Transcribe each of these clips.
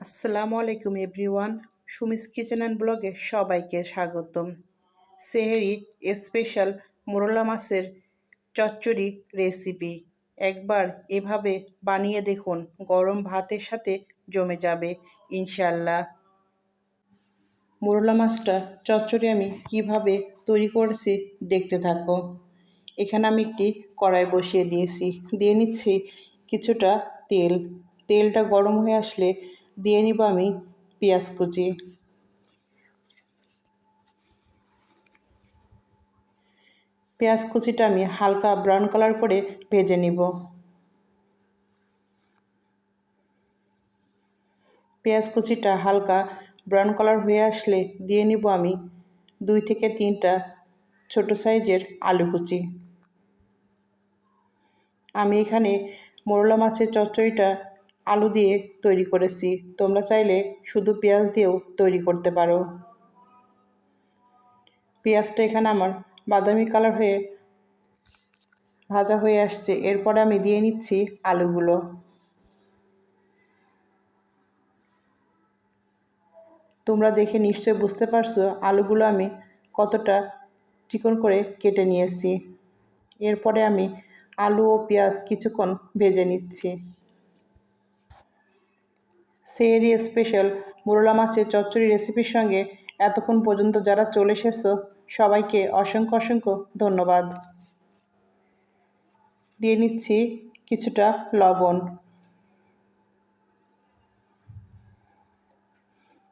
আসসালামু আলাইকুম everyone. Sumi's kitchen and ব্লগে সবাইকে স্বাগতম। সেহেরি স্পেশাল মোরলা মাছের চচ্চড়ি রেসিপি। একবার এভাবে বানিয়ে দেখুন, গরম ভাতের সাথে জমে যাবে ইনশাল্লাহ মোরলা মাছটা, চচ্চড়ি আমি কীভাবে তৈরি করেছি দেখতে থাকো। এখানে আমি একটি কড়াই বসিয়ে দিয়েছি। দিয়ে নিচ্ছি কিছুটা তেল। তেলটা গরম হয়ে আসলে দিয়ে নিব আমি পেঁয়াজ কুচি। পেঁয়াজ কুচিটা আমি হালকা ব্রাউন কালার করে ভেজে নিব। পেঁয়াজ কুচিটা হালকা ব্রাউন কালার হয়ে আসলে দিয়ে নিব আমি দুই থেকে তিনটা ছোট সাইজের আলু কুচি। আমি এখানে মোরলা মাছের চচ্চড়িটা আলু দিয়ে তৈরি করেছি। তোমরা চাইলে শুধু পেঁয়াজ দিয়েও তৈরি করতে পারো। পেঁয়াজটা এখানে আমার বাদামি কালার হয়ে ভাজা হয়ে আসছে। এরপরে আমি দিয়ে নিচ্ছি আলুগুলো। তোমরা দেখে নিশ্চয় বুঝতে পারছ, আলুগুলো আমি কতটা চিকন করে কেটে নিয়েছি। এরপরে আমি আলু ও পেঁয়াজ কিছুক্ষণ ভেজে নিচ্ছি। সেহেরি স্পেশাল মুরলা মাছের চচ্চড়ি রেসিপির সঙ্গে এতক্ষণ পর্যন্ত যারা চলে এসেছ, সবাইকে অসংখ্য অসংখ্য ধন্যবাদ। দিয়ে নিচ্ছি কিছুটা লবণ।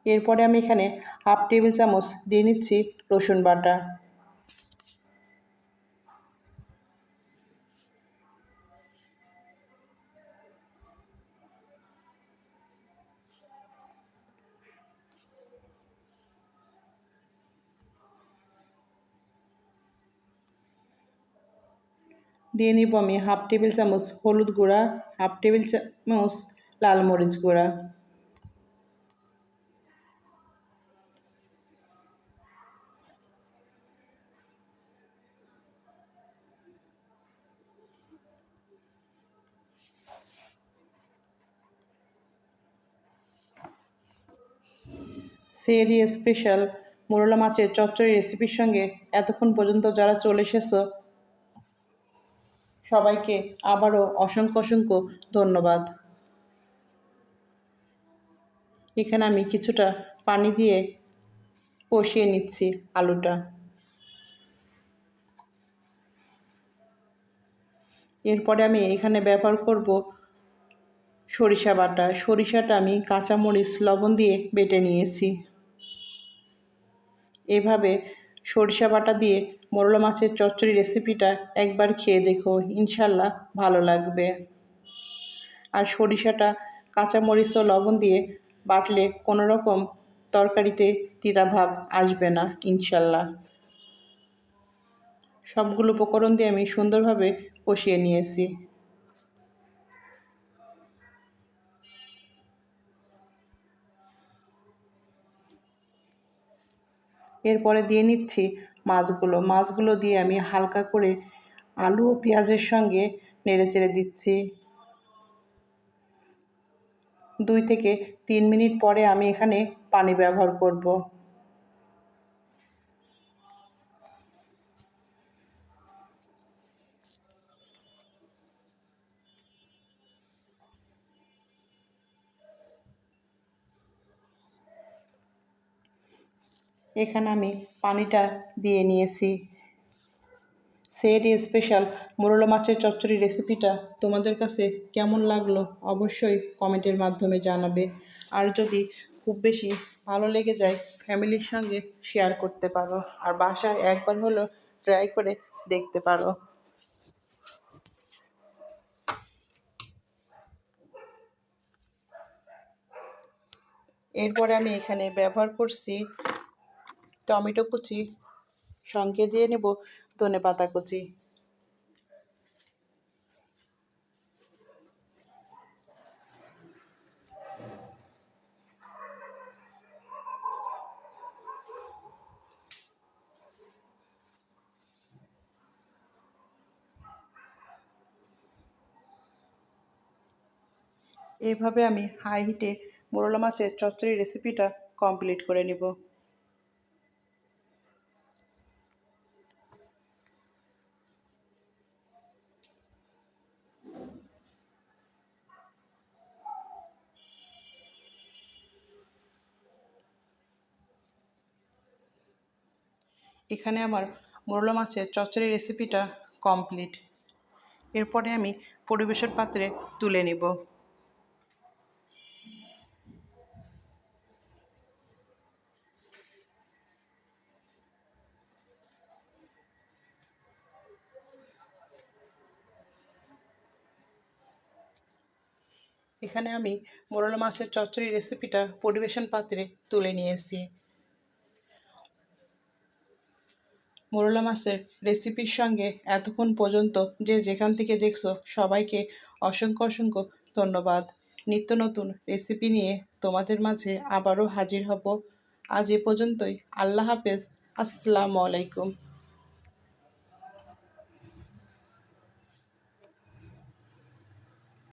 এরপরে আমি এখানে হাফ টেবিল চামচ দিয়ে নিচ্ছি রসুন বাটা। দিয়ে নিব আমি হাফ টেবিল চামচ হলুদ গুঁড়া, হাফ টেবিল চামচ লাল মরিচ গুঁড়া। সেরি স্পেশাল মোরলা মাছের চচ্চড়ি রেসিপির সঙ্গে এতক্ষণ পর্যন্ত যারা চলে এসেছ সবাইকে আবারও অসংখ্য অসংখ্য ধন্যবাদ। এখানে আমি কিছুটা পানি দিয়ে কষিয়ে নিচ্ছি আলুটা। এরপরে আমি এখানে ব্যবহার করব সরিষা বাটা। সরিষাটা আমি কাঁচামরিচ লবণ দিয়ে বেটে নিয়েছি। এভাবে সরিষা বাটা দিয়ে মোরলা মাছের চচ্চড়ি রেসিপিটা একবার খেয়ে দেখো, ইনশাল্লাহ ভালো লাগবে। আর সরিষাটা কাঁচামরিচ ও লবণ দিয়ে বাটলে কোনো রকম তরকারিতে তিতাভাব আসবে না, ইনশাল্লাহ। সবগুলো উপকরণ দিয়ে আমি সুন্দরভাবে কষিয়ে নিয়েছি। এরপরে দিয়ে নিচ্ছি মাছগুলো। মাছগুলো দিয়ে আমি হালকা করে আলু ও পেঁয়াজের সঙ্গে নেড়ে চেড়ে দিচ্ছি। দুই থেকে তিন মিনিট পরে আমি এখানে পানি ব্যবহার করব। এখানে আমি পানিটা দিয়ে নিয়েছি। সেটি স্পেশাল মোরলা মাছের চচ্চড়ি রেসিপিটা তোমাদের কাছে কেমন লাগল অবশ্যই কমেন্টের মাধ্যমে জানাবে। আর যদি খুব বেশি ভালো লেগে যায় ফ্যামিলির সঙ্গে শেয়ার করতে পারো। আর বাসায় একবার হলো ট্রাই করে দেখতে পারো। এরপরে আমি এখানে ব্যবহার করছি টমেটো কুচি, সঙ্গে দিয়ে নেব ধনে পাতা কুচি। এইভাবে আমি হাই হিটে মোরলা মাছের চচ্চড়ি রেসিপিটা কমপ্লিট করে নিব। এখানে আমার মোরলা মাছের চচ্চড়ি রেসিপিটা কমপ্লিট এরপরে আমি পরিবেশন পাত্রে তুলে নিব। এখানে আমি মোরলা মাছের চচ্চড়ি রেসিপিটা পরিবেশন পাত্রে তুলে নিয়েছি। মোরলা মাছের রেসিপির সঙ্গে এতক্ষণ পর্যন্ত যে যেখান থেকে দেখছ, সবাইকে অসংখ্য অসংখ্য ধন্যবাদ। নিত্য নতুন রেসিপি নিয়ে তোমাদের মাঝে আবারও হাজির হব। আজ এ পর্যন্তই। আল্লাহ হাফেজ। আসসালামু আলাইকুম।